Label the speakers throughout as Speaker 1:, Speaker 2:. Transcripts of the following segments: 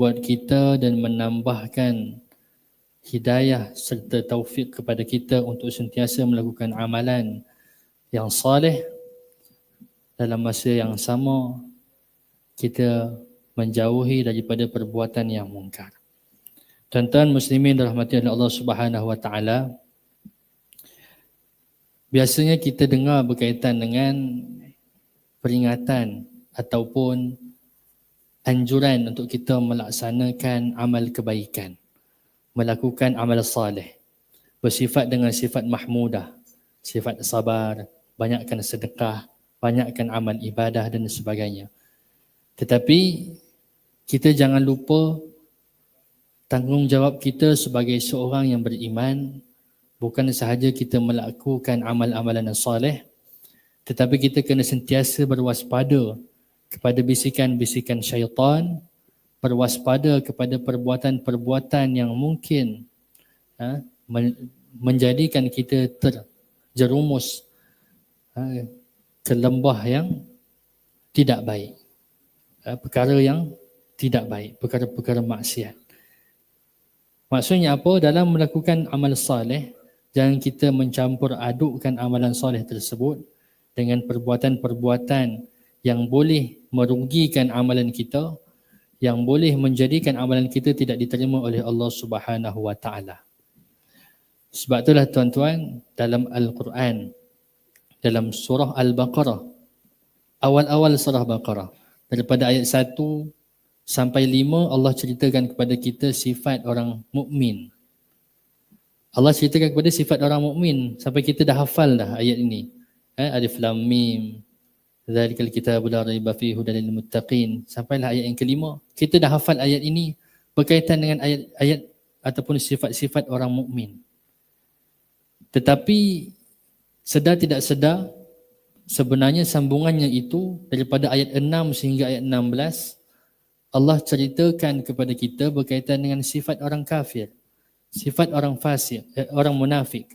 Speaker 1: buat kita dan menambahkan hidayah serta taufik kepada kita untuk sentiasa melakukan amalan yang saleh dalam masa yang sama kita menjauhi daripada perbuatan yang mungkar. Tuan-tuan muslimin rahmati Allah Subhanahu wa taala. Biasanya kita dengar berkaitan dengan peringatan ataupun anjuran untuk kita melaksanakan amal kebaikan melakukan amal saleh bersifat dengan sifat mahmudah sifat sabar banyakkan sedekah banyakkan amal ibadah dan sebagainya. Tetapi kita jangan lupa tanggungjawab kita sebagai seorang yang beriman bukan sahaja kita melakukan amal-amalan yang saleh tetapi kita kena sentiasa berwaspada kepada bisikan-bisikan syaitan berwaspada kepada perbuatan-perbuatan yang mungkin ha, menjadikan kita terjerumus ha, ke lembah yang tidak baik. Ha, perkara yang tidak baik, perkara-perkara maksiat. Maksudnya apa? Dalam melakukan amal saleh, jangan kita mencampur adukkan amalan saleh tersebut dengan perbuatan-perbuatan yang boleh merugikan amalan kita yang boleh menjadikan amalan kita tidak diterima oleh Allah Subhanahu wa taala. Sebab itulah tuan-tuan dalam Al-Quran dalam surah Al-Baqarah awal-awal surah Baqarah daripada ayat 1 sampai 5 Allah ceritakan kepada kita sifat orang mukmin. Allah ceritakan kepada sifat orang mukmin sampai kita dah hafal dah ayat ini. Eh, alif lam mim Zalikal kitabu la raiba fihi hudan lil muttaqin. Sampailah ayat yang kelima. Kita dah hafal ayat ini berkaitan dengan ayat-ayat ataupun sifat-sifat orang mukmin. Tetapi sedar tidak sedar sebenarnya sambungannya itu daripada ayat 6 sehingga ayat 16 Allah ceritakan kepada kita berkaitan dengan sifat orang kafir, sifat orang fasik, eh, orang munafik.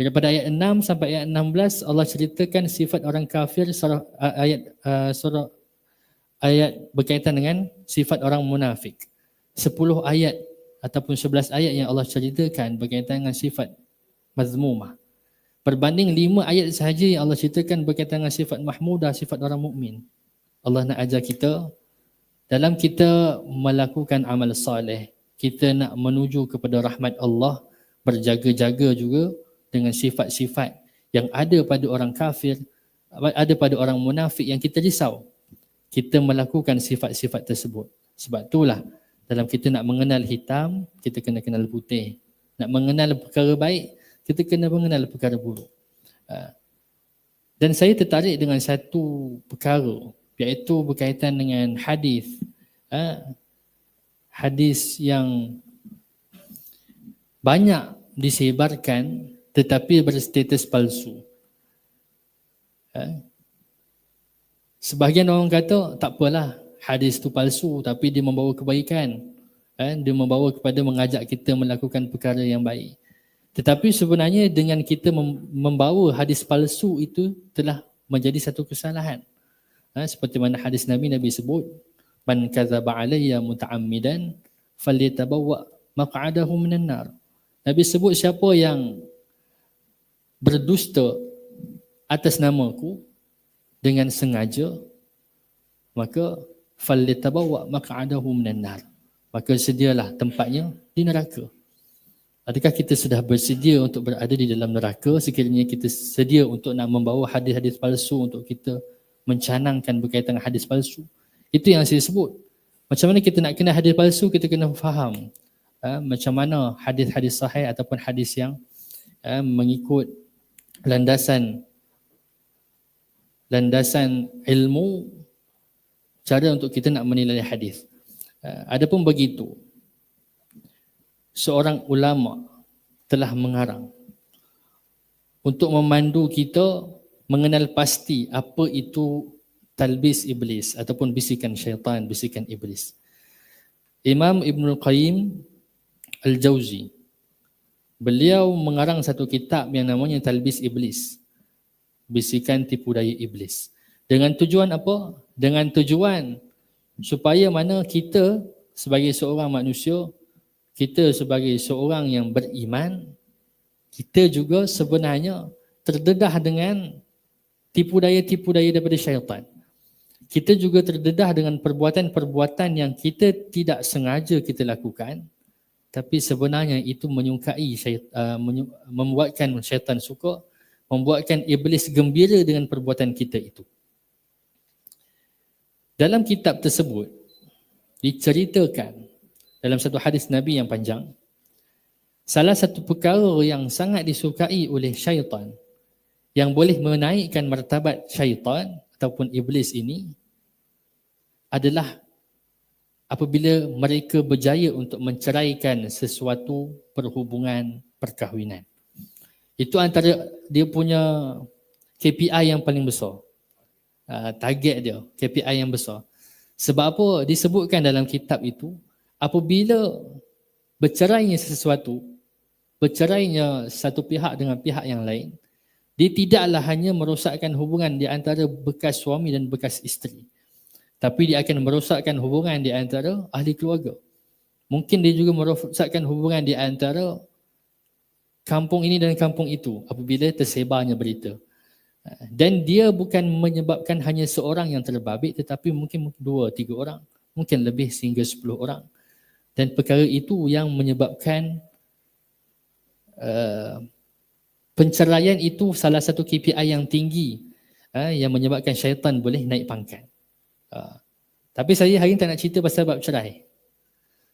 Speaker 1: Daripada ayat 6 sampai ayat 16 Allah ceritakan sifat orang kafir surah ayat surah ayat berkaitan dengan sifat orang munafik. 10 ayat ataupun 11 ayat yang Allah ceritakan berkaitan dengan sifat mazmumah. Berbanding 5 ayat sahaja yang Allah ceritakan berkaitan dengan sifat mahmudah, sifat orang mukmin. Allah nak ajar kita dalam kita melakukan amal saleh, kita nak menuju kepada rahmat Allah, berjaga-jaga juga dengan sifat-sifat yang ada pada orang kafir, ada pada orang munafik yang kita risau. Kita melakukan sifat-sifat tersebut. Sebab itulah dalam kita nak mengenal hitam, kita kena kenal putih. Nak mengenal perkara baik, kita kena mengenal perkara buruk. Ha. Dan saya tertarik dengan satu perkara iaitu berkaitan dengan hadis. Ha. Hadis yang banyak disebarkan tetapi berstatus palsu. Ha? Sebahagian orang kata tak apalah hadis itu palsu tapi dia membawa kebaikan. Ha? Dia membawa kepada mengajak kita melakukan perkara yang baik. Tetapi sebenarnya dengan kita membawa hadis palsu itu telah menjadi satu kesalahan. Ha? Seperti mana hadis Nabi Nabi sebut, Man kazaba alayya muta'ammidan falyatabawwa maq'adahu minan nar. Nabi sebut siapa yang berdusta atas namaku dengan sengaja maka fallitabawa maq'adahu minan nar. Maka sedialah tempatnya di neraka. Adakah kita sudah bersedia untuk berada di dalam neraka? Sekiranya kita sedia untuk nak membawa hadis-hadis palsu untuk kita mencanangkan berkaitan hadis palsu? Itu yang saya sebut. Macam mana kita nak kena hadis palsu kita kena faham ha, macam mana hadis-hadis sahih ataupun hadis yang ha, mengikut landasan landasan ilmu cara untuk kita nak menilai hadis. Uh, adapun begitu seorang ulama telah mengarang untuk memandu kita mengenal pasti apa itu talbis iblis ataupun bisikan syaitan, bisikan iblis. Imam Ibn Qayyim Al-Jawzi Beliau mengarang satu kitab yang namanya Talbis Iblis. Bisikan tipu daya iblis. Dengan tujuan apa? Dengan tujuan supaya mana kita sebagai seorang manusia, kita sebagai seorang yang beriman, kita juga sebenarnya terdedah dengan tipu daya-tipu daya daripada syaitan. Kita juga terdedah dengan perbuatan-perbuatan yang kita tidak sengaja kita lakukan tapi sebenarnya itu menyukai syaitan, uh, menyu- membuatkan syaitan suka, membuatkan iblis gembira dengan perbuatan kita itu. Dalam kitab tersebut diceritakan dalam satu hadis Nabi yang panjang salah satu perkara yang sangat disukai oleh syaitan yang boleh menaikkan martabat syaitan ataupun iblis ini adalah apabila mereka berjaya untuk menceraikan sesuatu perhubungan perkahwinan. Itu antara dia punya KPI yang paling besar. Uh, target dia, KPI yang besar. Sebab apa disebutkan dalam kitab itu, apabila bercerainya sesuatu, bercerainya satu pihak dengan pihak yang lain, dia tidaklah hanya merosakkan hubungan di antara bekas suami dan bekas isteri. Tapi dia akan merosakkan hubungan di antara ahli keluarga. Mungkin dia juga merosakkan hubungan di antara kampung ini dan kampung itu apabila tersebarnya berita. Dan dia bukan menyebabkan hanya seorang yang terbabit tetapi mungkin dua, tiga orang. Mungkin lebih sehingga sepuluh orang. Dan perkara itu yang menyebabkan uh, penceraian itu salah satu KPI yang tinggi uh, yang menyebabkan syaitan boleh naik pangkat. Uh, tapi saya hari ini tak nak cerita pasal bab cerai.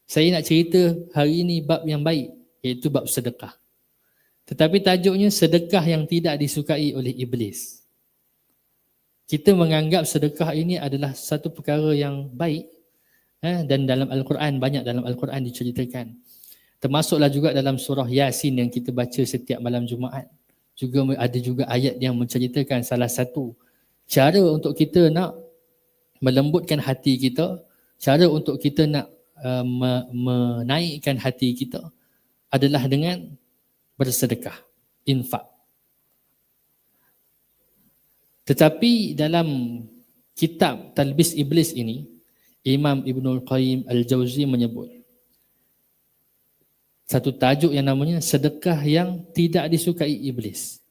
Speaker 1: Saya nak cerita hari ini bab yang baik iaitu bab sedekah. Tetapi tajuknya sedekah yang tidak disukai oleh iblis. Kita menganggap sedekah ini adalah satu perkara yang baik eh, dan dalam Al-Quran banyak dalam Al-Quran diceritakan. Termasuklah juga dalam surah Yasin yang kita baca setiap malam Jumaat. Juga ada juga ayat yang menceritakan salah satu cara untuk kita nak melembutkan hati kita, cara untuk kita nak uh, menaikkan hati kita adalah dengan bersedekah, infak. Tetapi dalam kitab Talbis Iblis ini, Imam Ibn Al-Qayyim Al-Jawzi menyebut satu tajuk yang namanya sedekah yang tidak disukai iblis.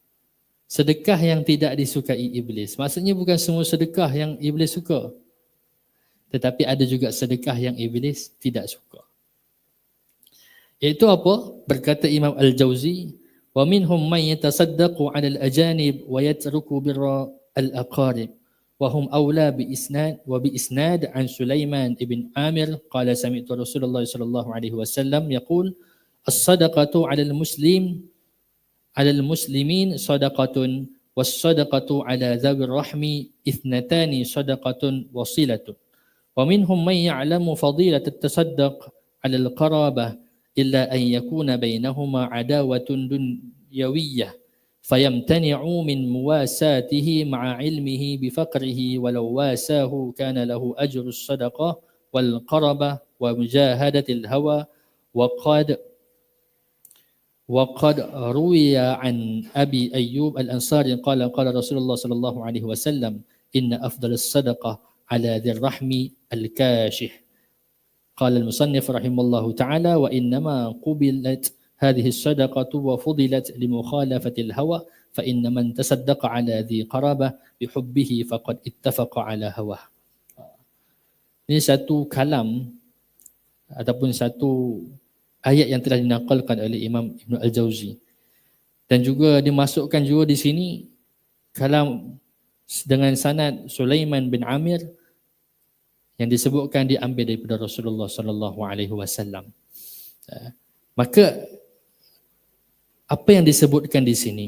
Speaker 1: Sedekah yang tidak disukai iblis. Maksudnya bukan semua sedekah yang iblis suka. Tetapi ada juga sedekah yang iblis tidak suka. Itu apa? Berkata Imam Al-Jawzi, "Wa minhum man yatasaddaqu 'ala al-ajanib wa yatruku birra al-aqarib." وهم أولى بإسناد وبإسناد عن سليمان بن عامر قال سمعت رسول الله صلى الله عليه وسلم يقول الصدقة على المسلم على المسلمين صدقة والصدقة على ذوي الرحم اثنتان صدقة وصلة. ومنهم من يعلم فضيلة التصدق على القرابة إلا أن يكون بينهما عداوة دنيوية فيمتنع من مواساته مع علمه بفقره ولو واساه كان له أجر الصدقة والقربة ومجاهدة الهوى وقد وقد روي عن أبي أيوب الأنصاري قال قال رسول الله صلى الله عليه وسلم إن أفضل الصدقة على ذي الرحم الكاشح. قال المصنف رحمه الله تعالى وإنما قبلت هذه الصدقة وفضلت لمخالفة الهوى فإن من تصدق على ذي قرابة بحبه فقد اتفق على هواه. Ini satu kalam ataupun satu ayat yang telah dinakalkan oleh Imam Ibn Al-Jawzi. Dan juga dimasukkan juga di sini kalam dengan sanad Sulaiman bin Amir yang disebutkan diambil daripada Rasulullah sallallahu alaihi wasallam. Eh, maka apa yang disebutkan di sini?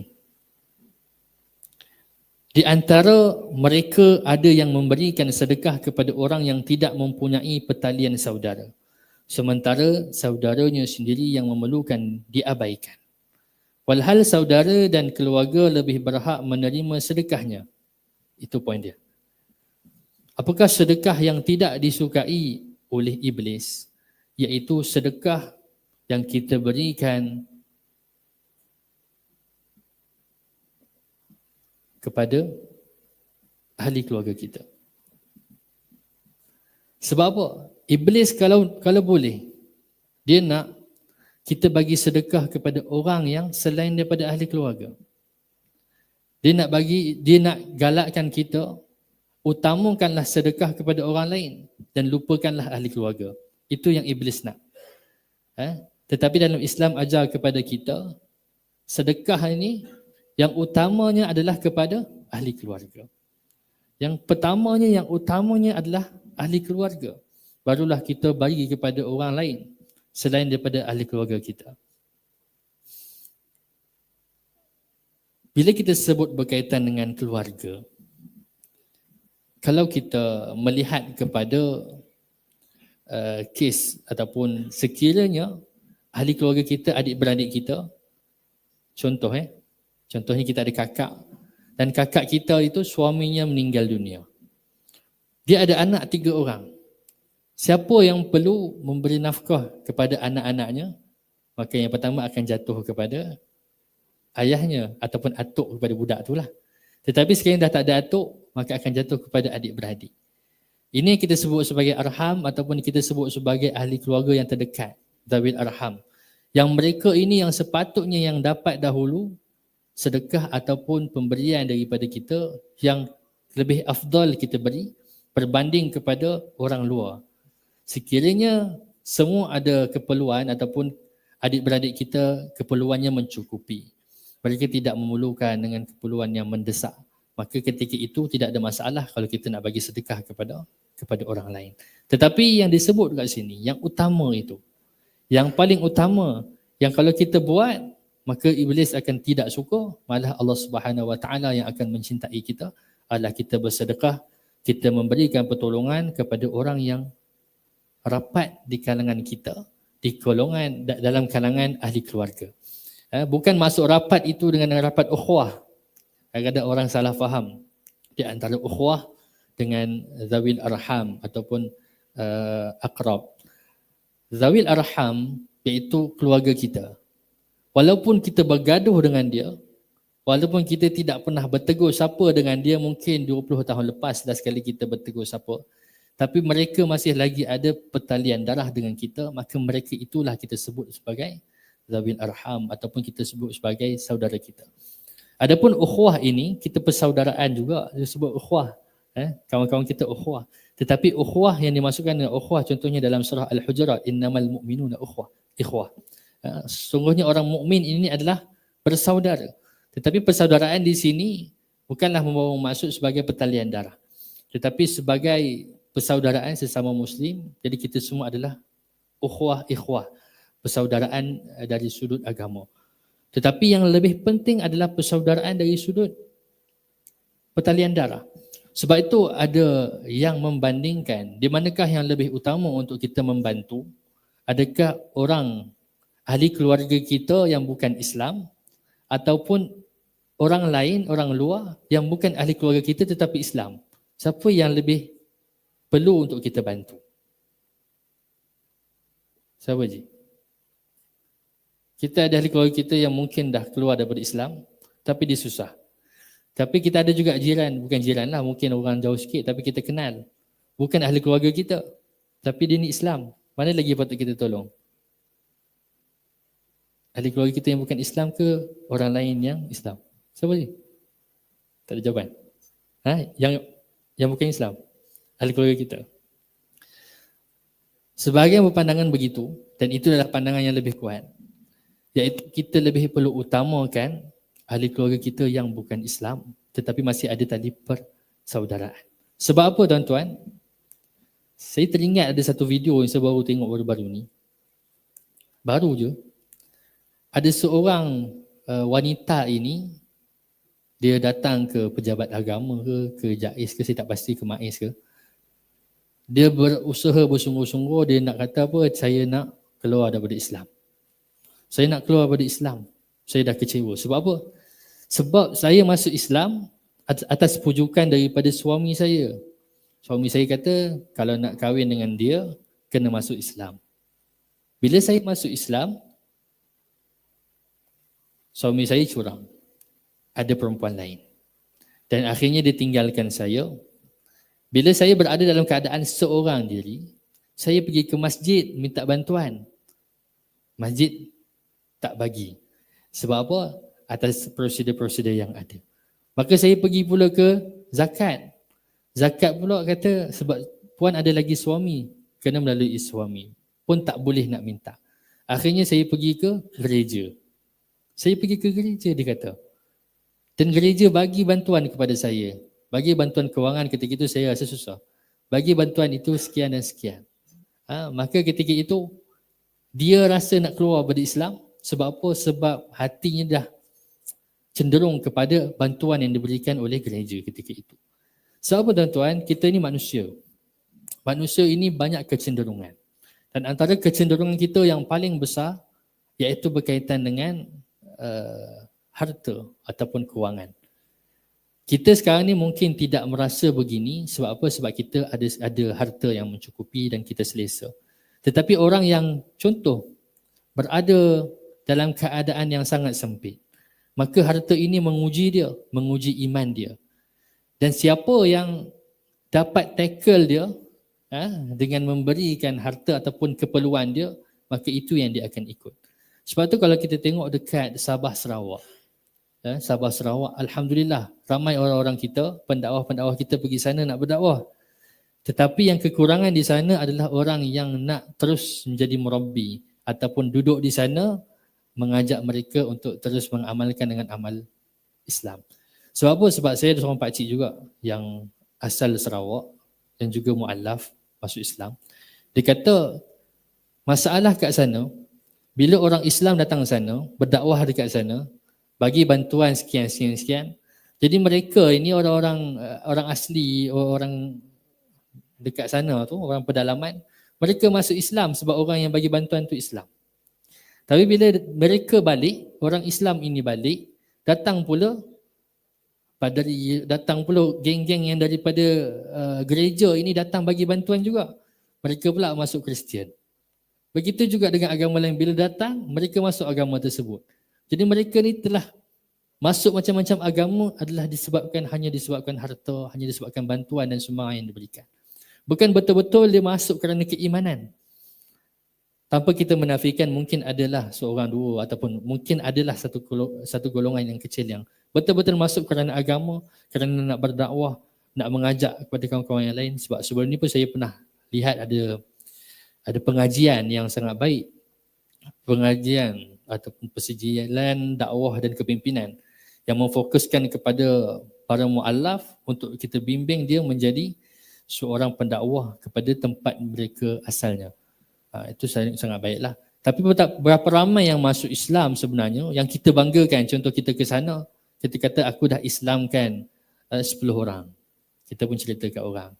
Speaker 1: Di antara mereka ada yang memberikan sedekah kepada orang yang tidak mempunyai pertalian saudara. Sementara saudaranya sendiri yang memerlukan diabaikan. Walhal saudara dan keluarga lebih berhak menerima sedekahnya. Itu poin dia. Apakah sedekah yang tidak disukai oleh iblis iaitu sedekah yang kita berikan kepada ahli keluarga kita. Sebab apa? Iblis kalau kalau boleh dia nak kita bagi sedekah kepada orang yang selain daripada ahli keluarga. Dia nak bagi dia nak galakkan kita utamakanlah sedekah kepada orang lain dan lupakanlah ahli keluarga. Itu yang iblis nak. Eh? Tetapi dalam Islam ajar kepada kita sedekah ini yang utamanya adalah kepada ahli keluarga. Yang pertamanya yang utamanya adalah ahli keluarga. Barulah kita bagi kepada orang lain selain daripada ahli keluarga kita. Bila kita sebut berkaitan dengan keluarga, kalau kita melihat kepada uh, kes ataupun sekiranya ahli keluarga kita, adik-beradik kita, contoh eh, contohnya kita ada kakak dan kakak kita itu suaminya meninggal dunia. Dia ada anak tiga orang. Siapa yang perlu memberi nafkah kepada anak-anaknya, maka yang pertama akan jatuh kepada ayahnya ataupun atuk kepada budak tu lah. Tetapi sekarang dah tak ada atuk, maka akan jatuh kepada adik-beradik. Ini kita sebut sebagai arham ataupun kita sebut sebagai ahli keluarga yang terdekat, Zawil Arham. Yang mereka ini yang sepatutnya yang dapat dahulu sedekah ataupun pemberian daripada kita yang lebih afdal kita beri berbanding kepada orang luar sekiranya semua ada keperluan ataupun adik-beradik kita keperluannya mencukupi. Mereka tidak memerlukan dengan keperluan yang mendesak. Maka ketika itu tidak ada masalah kalau kita nak bagi sedekah kepada kepada orang lain. Tetapi yang disebut kat sini, yang utama itu, yang paling utama, yang kalau kita buat, maka iblis akan tidak suka, malah Allah Subhanahu Wa Taala yang akan mencintai kita adalah kita bersedekah, kita memberikan pertolongan kepada orang yang rapat di kalangan kita, di golongan dalam kalangan ahli keluarga. Eh, bukan masuk rapat itu dengan rapat ukhuwah. Kadang-kadang orang salah faham di antara ukhuwah dengan zawil arham ataupun uh, akrab. Zawil arham iaitu keluarga kita. Walaupun kita bergaduh dengan dia, walaupun kita tidak pernah bertegur siapa dengan dia mungkin 20 tahun lepas dah sekali kita bertegur siapa, tapi mereka masih lagi ada pertalian darah dengan kita, maka mereka itulah kita sebut sebagai zawil arham ataupun kita sebut sebagai saudara kita. Adapun ukhuwah ini, kita persaudaraan juga, disebut ukhuwah. Eh, kawan-kawan kita ukhuwah. Tetapi ukhuwah yang dimasukkan dengan ukhuwah, contohnya dalam surah Al-Hujurat, innamal mu'minuna ukhuwah. Ikhwah. Eh, sungguhnya orang mukmin ini adalah bersaudara. Tetapi persaudaraan di sini bukanlah membawa maksud sebagai pertalian darah. Tetapi sebagai persaudaraan sesama muslim. Jadi kita semua adalah ukhuwah ikhwah persaudaraan eh, dari sudut agama. Tetapi yang lebih penting adalah persaudaraan dari sudut pertalian darah. Sebab itu ada yang membandingkan di manakah yang lebih utama untuk kita membantu? Adakah orang ahli keluarga kita yang bukan Islam ataupun orang lain orang luar yang bukan ahli keluarga kita tetapi Islam? Siapa yang lebih perlu untuk kita bantu. Siapa je? Kita ada ahli keluarga kita yang mungkin dah keluar daripada Islam tapi dia susah. Tapi kita ada juga jiran, bukan jiran lah, mungkin orang jauh sikit tapi kita kenal. Bukan ahli keluarga kita tapi dia ni Islam. Mana lagi patut kita tolong? Ahli keluarga kita yang bukan Islam ke orang lain yang Islam? Siapa je? Tak ada jawapan. Ha? Yang yang bukan Islam? Ahli keluarga kita. Sebahagian berpandangan begitu dan itu adalah pandangan yang lebih kuat. Iaitu kita lebih perlu utamakan ahli keluarga kita yang bukan Islam tetapi masih ada tadi persaudaraan. Sebab apa tuan-tuan? Saya teringat ada satu video yang saya baru tengok baru-baru ni. Baru je. Ada seorang uh, wanita ini dia datang ke pejabat agama ke, ke JAIS ke, saya tak pasti ke MAIS ke dia berusaha bersungguh-sungguh dia nak kata apa? Saya nak keluar daripada Islam. Saya nak keluar daripada Islam. Saya dah kecewa. Sebab apa? Sebab saya masuk Islam atas pujukan daripada suami saya. Suami saya kata kalau nak kahwin dengan dia kena masuk Islam. Bila saya masuk Islam suami saya curang. Ada perempuan lain. Dan akhirnya dia tinggalkan saya bila saya berada dalam keadaan seorang diri, Saya pergi ke masjid minta bantuan. Masjid tak bagi. Sebab apa? Atas prosedur-prosedur yang ada. Maka saya pergi pula ke zakat. Zakat pula kata sebab puan ada lagi suami. Kena melalui suami. Pun tak boleh nak minta. Akhirnya saya pergi ke gereja. Saya pergi ke gereja dia kata. Dan gereja bagi bantuan kepada saya. Bagi bantuan kewangan ketika itu saya rasa susah. Bagi bantuan itu sekian dan sekian. Ha, maka ketika itu dia rasa nak keluar dari Islam sebab apa? Sebab hatinya dah cenderung kepada bantuan yang diberikan oleh gereja ketika itu. Sebab apa tuan-tuan? Kita ini manusia. Manusia ini banyak kecenderungan. Dan antara kecenderungan kita yang paling besar iaitu berkaitan dengan uh, harta ataupun kewangan. Kita sekarang ni mungkin tidak merasa begini sebab apa? Sebab kita ada ada harta yang mencukupi dan kita selesa. Tetapi orang yang contoh berada dalam keadaan yang sangat sempit maka harta ini menguji dia, menguji iman dia. Dan siapa yang dapat tackle dia ha, dengan memberikan harta ataupun keperluan dia, maka itu yang dia akan ikut. Sebab tu kalau kita tengok dekat Sabah Sarawak, ha, Sabah Sarawak, Alhamdulillah ramai orang-orang kita, pendakwah-pendakwah kita pergi sana nak berdakwah. Tetapi yang kekurangan di sana adalah orang yang nak terus menjadi murabbi ataupun duduk di sana mengajak mereka untuk terus mengamalkan dengan amal Islam. Sebab apa? Sebab saya ada seorang pakcik juga yang asal Sarawak dan juga mu'alaf masuk Islam. Dia kata masalah kat sana, bila orang Islam datang sana, berdakwah dekat sana, bagi bantuan sekian-sekian-sekian, jadi mereka ini orang-orang eh, orang asli, orang dekat sana tu, orang pedalaman, mereka masuk Islam sebab orang yang bagi bantuan tu Islam. Tapi bila mereka balik, orang Islam ini balik, datang pula padari datang pula geng-geng yang daripada uh, gereja ini datang bagi bantuan juga. Mereka pula masuk Kristian. Begitu juga dengan agama lain bila datang mereka masuk agama tersebut. Jadi mereka ni telah masuk macam-macam agama adalah disebabkan hanya disebabkan harta, hanya disebabkan bantuan dan semua yang diberikan. Bukan betul-betul dia masuk kerana keimanan tanpa kita menafikan mungkin adalah seorang dua ataupun mungkin adalah satu satu golongan yang kecil yang betul-betul masuk kerana agama, kerana nak berdakwah, nak mengajak kepada kawan-kawan yang lain sebab sebelum ni pun saya pernah lihat ada ada pengajian yang sangat baik. Pengajian ataupun persijilan dakwah dan kepimpinan yang memfokuskan kepada para muallaf untuk kita bimbing dia menjadi seorang pendakwah kepada tempat mereka asalnya. Ha, itu sangat baiklah. Tapi berapa ramai yang masuk Islam sebenarnya yang kita banggakan contoh kita ke sana kita kata aku dah Islamkan uh, 10 orang. Kita pun cerita kat orang.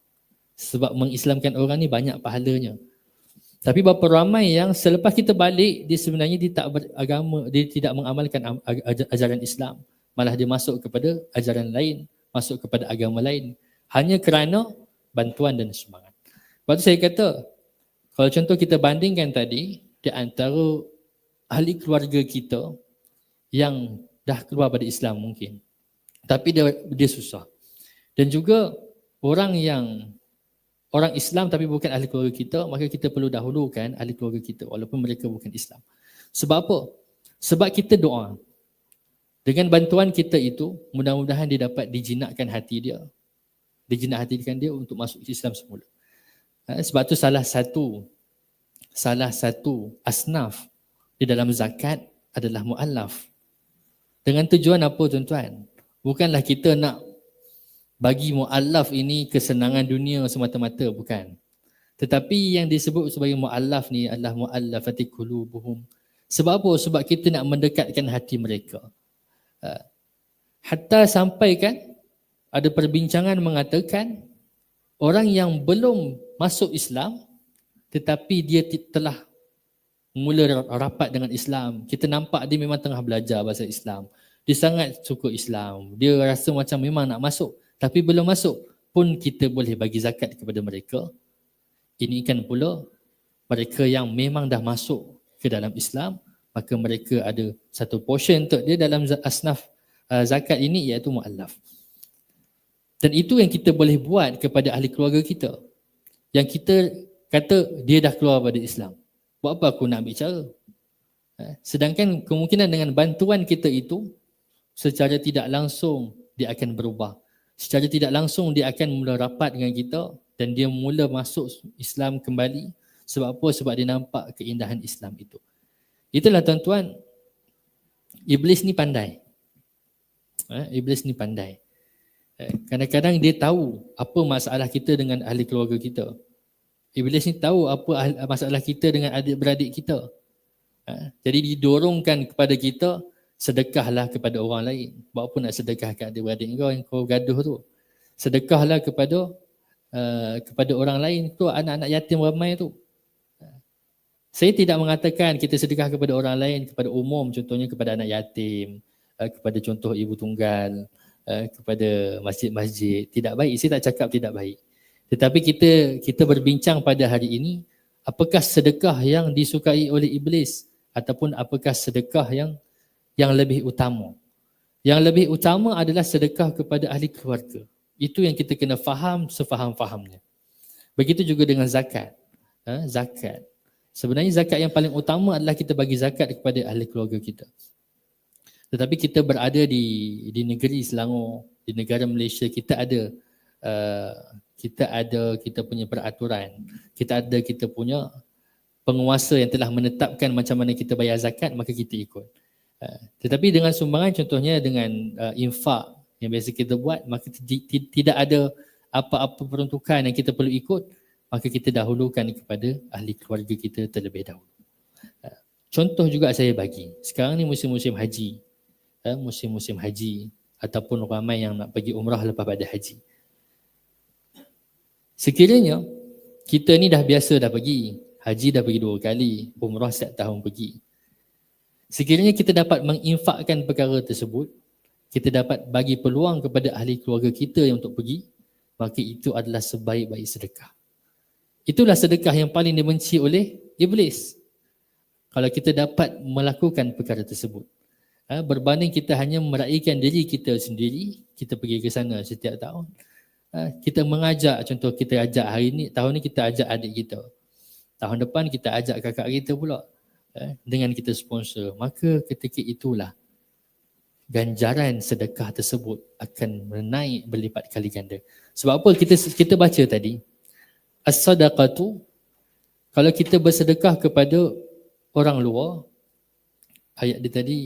Speaker 1: Sebab mengislamkan orang ni banyak pahalanya. Tapi berapa ramai yang selepas kita balik dia sebenarnya dia tak beragama, dia tidak mengamalkan ajaran Islam. Malah dia masuk kepada ajaran lain, masuk kepada agama lain. Hanya kerana bantuan dan semangat. Lepas tu saya kata, kalau contoh kita bandingkan tadi di antara ahli keluarga kita yang dah keluar pada Islam mungkin. Tapi dia, dia susah. Dan juga orang yang orang Islam tapi bukan ahli keluarga kita, maka kita perlu dahulukan ahli keluarga kita walaupun mereka bukan Islam. Sebab apa? Sebab kita doa. Dengan bantuan kita itu, mudah-mudahan dia dapat dijinakkan hati dia. Dijinak hatikan dia untuk masuk Islam semula. Ha, sebab tu salah satu salah satu asnaf di dalam zakat adalah muallaf. Dengan tujuan apa tuan-tuan? Bukanlah kita nak bagi muallaf ini kesenangan dunia semata-mata bukan. Tetapi yang disebut sebagai muallaf ni adalah muallafati qulubuhum. Sebab apa? Sebab kita nak mendekatkan hati mereka. Ha. Hatta sampai kan ada perbincangan mengatakan orang yang belum masuk Islam tetapi dia telah mula rapat dengan Islam. Kita nampak dia memang tengah belajar bahasa Islam. Dia sangat suka Islam. Dia rasa macam memang nak masuk. Tapi belum masuk pun kita boleh bagi zakat kepada mereka. Ini kan pula mereka yang memang dah masuk ke dalam Islam maka mereka ada satu portion untuk dia dalam asnaf uh, zakat ini iaitu mu'allaf. Dan itu yang kita boleh buat kepada ahli keluarga kita. Yang kita kata dia dah keluar pada Islam. Buat apa aku nak ambil cara? Ha? Sedangkan kemungkinan dengan bantuan kita itu secara tidak langsung dia akan berubah. Secara tidak langsung dia akan mula rapat dengan kita dan dia mula masuk Islam kembali. Sebab apa? Sebab dia nampak keindahan Islam itu. Itulah tuan-tuan, Iblis ni pandai. Ha? Iblis ni pandai. Ha? Kadang-kadang dia tahu apa masalah kita dengan ahli keluarga kita. Iblis ni tahu apa masalah kita dengan adik-beradik kita. Ha? Jadi didorongkan kepada kita sedekahlah kepada orang lain. Buat apa nak sedekah ke adik-beradik kau yang kau gaduh tu. Sedekahlah kepada uh, kepada orang lain tu anak-anak yatim ramai tu. Saya tidak mengatakan kita sedekah kepada orang lain kepada umum contohnya kepada anak yatim, uh, kepada contoh ibu tunggal, uh, kepada masjid-masjid. Tidak baik. Saya tak cakap tidak baik. Tetapi kita kita berbincang pada hari ini apakah sedekah yang disukai oleh iblis ataupun apakah sedekah yang yang lebih utama. Yang lebih utama adalah sedekah kepada ahli keluarga. Itu yang kita kena faham sefaham-fahamnya. Begitu juga dengan zakat. Ha, zakat. Sebenarnya zakat yang paling utama adalah kita bagi zakat kepada ahli keluarga kita. Tetapi kita berada di di negeri Selangor, di negara Malaysia, kita ada uh, kita ada kita punya peraturan. Kita ada kita punya penguasa yang telah menetapkan macam mana kita bayar zakat maka kita ikut. Uh, tetapi dengan sumbangan contohnya dengan uh, infak yang biasa kita buat maka tidak ada apa-apa peruntukan yang kita perlu ikut maka kita dahulukan kepada ahli keluarga kita terlebih dahulu. Uh, contoh juga saya bagi. Sekarang ni musim-musim haji. Uh, musim-musim haji ataupun ramai yang nak pergi umrah lepas pada haji. Sekiranya kita ni dah biasa dah pergi, Haji dah pergi dua kali, umrah setiap tahun pergi. Sekiranya kita dapat menginfakkan perkara tersebut, kita dapat bagi peluang kepada ahli keluarga kita yang untuk pergi, maka itu adalah sebaik-baik sedekah. Itulah sedekah yang paling dibenci oleh iblis. Kalau kita dapat melakukan perkara tersebut. Ha, berbanding kita hanya meraihkan diri kita sendiri, kita pergi ke sana setiap tahun. Ha, kita mengajak, contoh kita ajak hari ini, tahun ini kita ajak adik kita tahun depan kita ajak kakak kita pula eh, dengan kita sponsor maka ketika itulah ganjaran sedekah tersebut akan menaik berlipat kali ganda sebab apa kita kita baca tadi as-sadaqatu kalau kita bersedekah kepada orang luar ayat dia tadi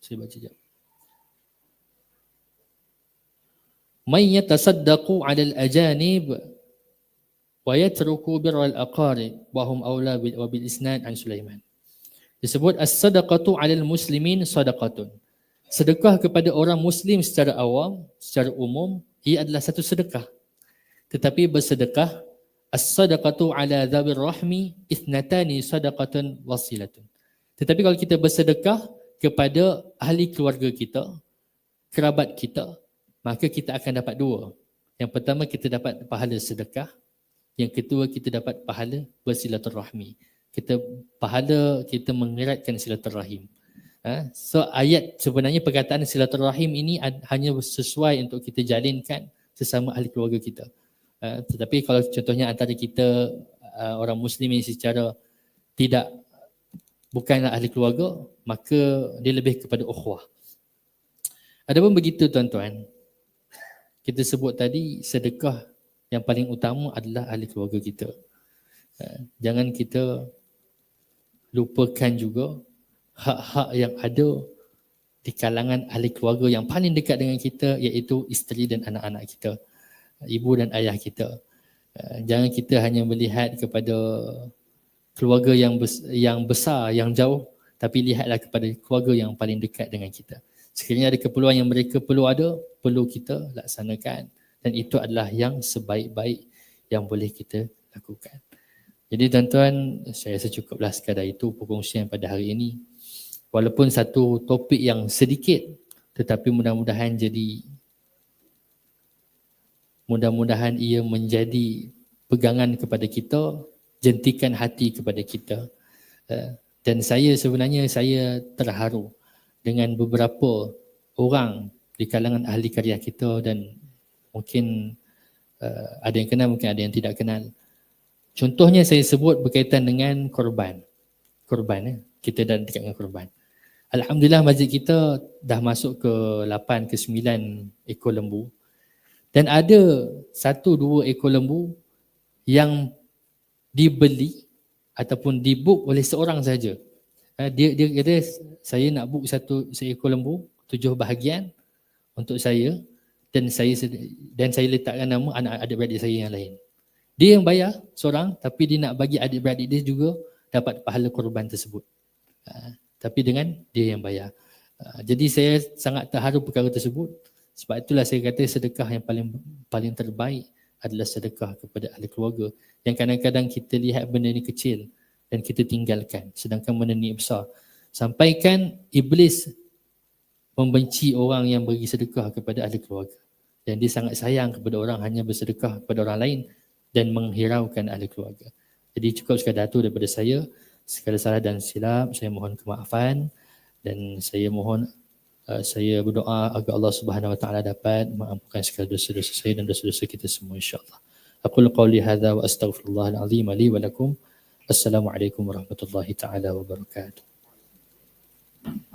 Speaker 1: saya baca jap may yatasaddaqu 'ala al-ajanib wa yatruku birral aqarib wa hum bil wa bil isnad an Sulaiman. Disebut as-sadaqatu 'alal muslimin sadaqatun. Sedekah kepada orang muslim secara awam, secara umum, ia adalah satu sedekah. Tetapi bersedekah as-sadaqatu 'ala dzawir rahmi ithnatani sadaqatun wasilatun. Tetapi kalau kita bersedekah kepada ahli keluarga kita, kerabat kita, maka kita akan dapat dua. Yang pertama kita dapat pahala sedekah, yang kedua kita dapat pahala bersilaturahmi. Kita pahala kita mengeratkan silaturahim. Ha? So ayat sebenarnya perkataan silaturahim ini hanya sesuai untuk kita jalinkan sesama ahli keluarga kita. Ha? Tetapi kalau contohnya antara kita uh, orang muslim yang secara tidak bukanlah ahli keluarga, maka dia lebih kepada ukhuwah. Adapun begitu tuan-tuan, kita sebut tadi sedekah yang paling utama adalah ahli keluarga kita. Ha, jangan kita lupakan juga hak-hak yang ada di kalangan ahli keluarga yang paling dekat dengan kita iaitu isteri dan anak-anak kita, ibu dan ayah kita. Ha, jangan kita hanya melihat kepada keluarga yang yang besar, yang jauh tapi lihatlah kepada keluarga yang paling dekat dengan kita. Sekiranya ada keperluan yang mereka perlu ada, perlu kita laksanakan dan itu adalah yang sebaik-baik yang boleh kita lakukan. Jadi tuan-tuan, saya rasa cukuplah sekadar itu perkongsian pada hari ini. Walaupun satu topik yang sedikit tetapi mudah-mudahan jadi mudah-mudahan ia menjadi pegangan kepada kita, jentikan hati kepada kita. Eh, dan saya sebenarnya saya terharu dengan beberapa orang di kalangan ahli karya kita dan mungkin uh, ada yang kenal mungkin ada yang tidak kenal Contohnya saya sebut berkaitan dengan korban. Korban eh. Kita dah dekat dengan korban. Alhamdulillah masjid kita dah masuk ke 8 ke 9 ekor lembu. Dan ada satu dua ekor lembu yang dibeli ataupun dibook oleh seorang saja. Uh, dia dia kata saya nak book satu seekor lembu tujuh bahagian untuk saya dan saya dan saya letakkan nama anak adik-beradik saya yang lain. Dia yang bayar seorang tapi dia nak bagi adik-beradik dia juga dapat pahala korban tersebut. Uh, tapi dengan dia yang bayar. Uh, jadi saya sangat terharu perkara tersebut. Sebab itulah saya kata sedekah yang paling paling terbaik adalah sedekah kepada ahli keluarga. Yang kadang-kadang kita lihat benda ini kecil dan kita tinggalkan sedangkan benda ni besar. Sampaikan iblis membenci orang yang beri sedekah kepada ahli keluarga. Dan dia sangat sayang kepada orang hanya bersedekah kepada orang lain dan menghiraukan ahli keluarga. Jadi cukup sekadar itu daripada saya. Segala salah dan silap saya mohon kemaafan dan saya mohon uh, saya berdoa agar Allah Subhanahu Wa Taala dapat mengampunkan segala dosa-dosa saya dan dosa-dosa kita semua insya-Allah. Aku qauli hadza wa astaghfirullahal azim li wa lakum. Assalamualaikum warahmatullahi taala wabarakatuh.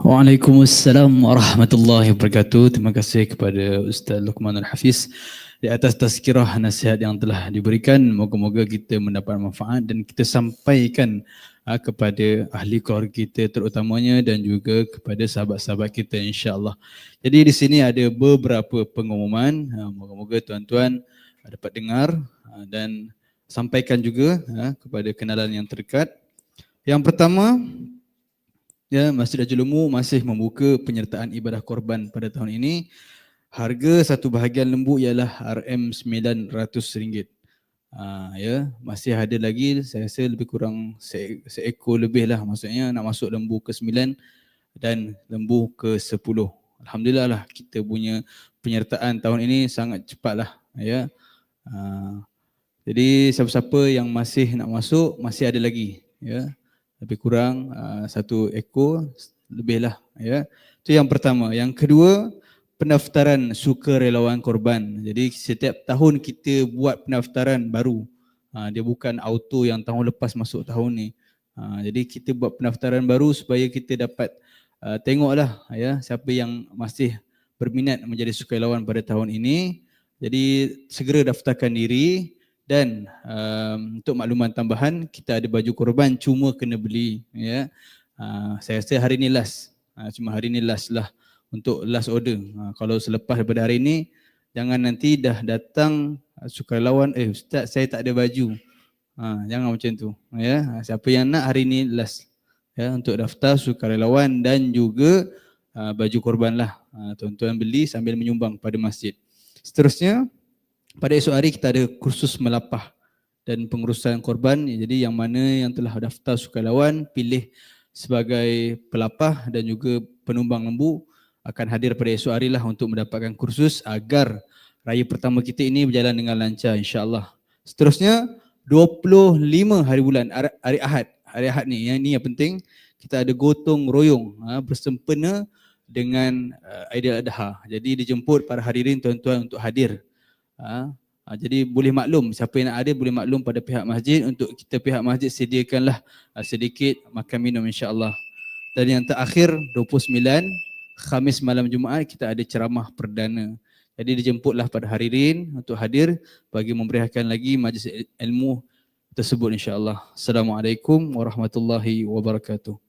Speaker 2: Waalaikumsalam warahmatullahi wabarakatuh. Terima kasih kepada Ustaz Luqman Al-Hafiz di atas tazkirah nasihat yang telah diberikan. Moga-moga kita mendapat manfaat dan kita sampaikan ha, kepada ahli keluarga kita terutamanya dan juga kepada sahabat-sahabat kita insya-Allah. Jadi di sini ada beberapa pengumuman. Ha, moga-moga tuan-tuan dapat dengar ha, dan sampaikan juga kepada kenalan yang terdekat. Yang pertama, ya Masjid Haji Lumu masih membuka penyertaan ibadah korban pada tahun ini. Harga satu bahagian lembu ialah RM900. Ha, ya, masih ada lagi saya rasa lebih kurang se- seekor lebih lah maksudnya nak masuk lembu ke sembilan dan lembu ke sepuluh. Alhamdulillah lah kita punya penyertaan tahun ini sangat cepat lah ya. Ha, jadi siapa-siapa yang masih nak masuk masih ada lagi ya. Lebih kurang uh, satu ekor lebih lah ya. Itu yang pertama. Yang kedua pendaftaran sukarelawan korban. Jadi setiap tahun kita buat pendaftaran baru. Uh, dia bukan auto yang tahun lepas masuk tahun ni. Uh, jadi kita buat pendaftaran baru supaya kita dapat uh, tengoklah ya siapa yang masih berminat menjadi sukarelawan pada tahun ini. Jadi segera daftarkan diri dan um, untuk makluman tambahan kita ada baju korban cuma kena beli ya. Uh, saya rasa hari ni last. Uh, cuma hari ni last lah untuk last order. Uh, kalau selepas daripada hari ni jangan nanti dah datang uh, sukarelawan. Eh ustaz saya tak ada baju. Uh, jangan macam tu ya. Uh, siapa yang nak hari ni last ya untuk daftar sukarelawan dan juga uh, baju korban lah. Uh, tuan-tuan beli sambil menyumbang pada masjid. Seterusnya pada esok hari kita ada kursus melapah dan pengurusan korban. Jadi yang mana yang telah daftar sukarelawan pilih sebagai pelapah dan juga penumbang lembu akan hadir pada esok hari lah untuk mendapatkan kursus agar raya pertama kita ini berjalan dengan lancar insyaAllah. Seterusnya 25 hari bulan hari Ahad. Hari Ahad ni yang ni yang penting kita ada gotong royong ha, bersempena dengan uh, Aidil Adha. Jadi dijemput para hadirin tuan-tuan untuk hadir Ha? Ha, jadi boleh maklum siapa yang nak ada boleh maklum pada pihak masjid untuk kita pihak masjid sediakanlah ha, sedikit makan minum insya-Allah. Dan yang terakhir 29 Khamis malam Jumaat kita ada ceramah perdana. Jadi dijemputlah pada hadirin untuk hadir bagi memberikan lagi majlis ilmu tersebut insya-Allah. Assalamualaikum warahmatullahi wabarakatuh.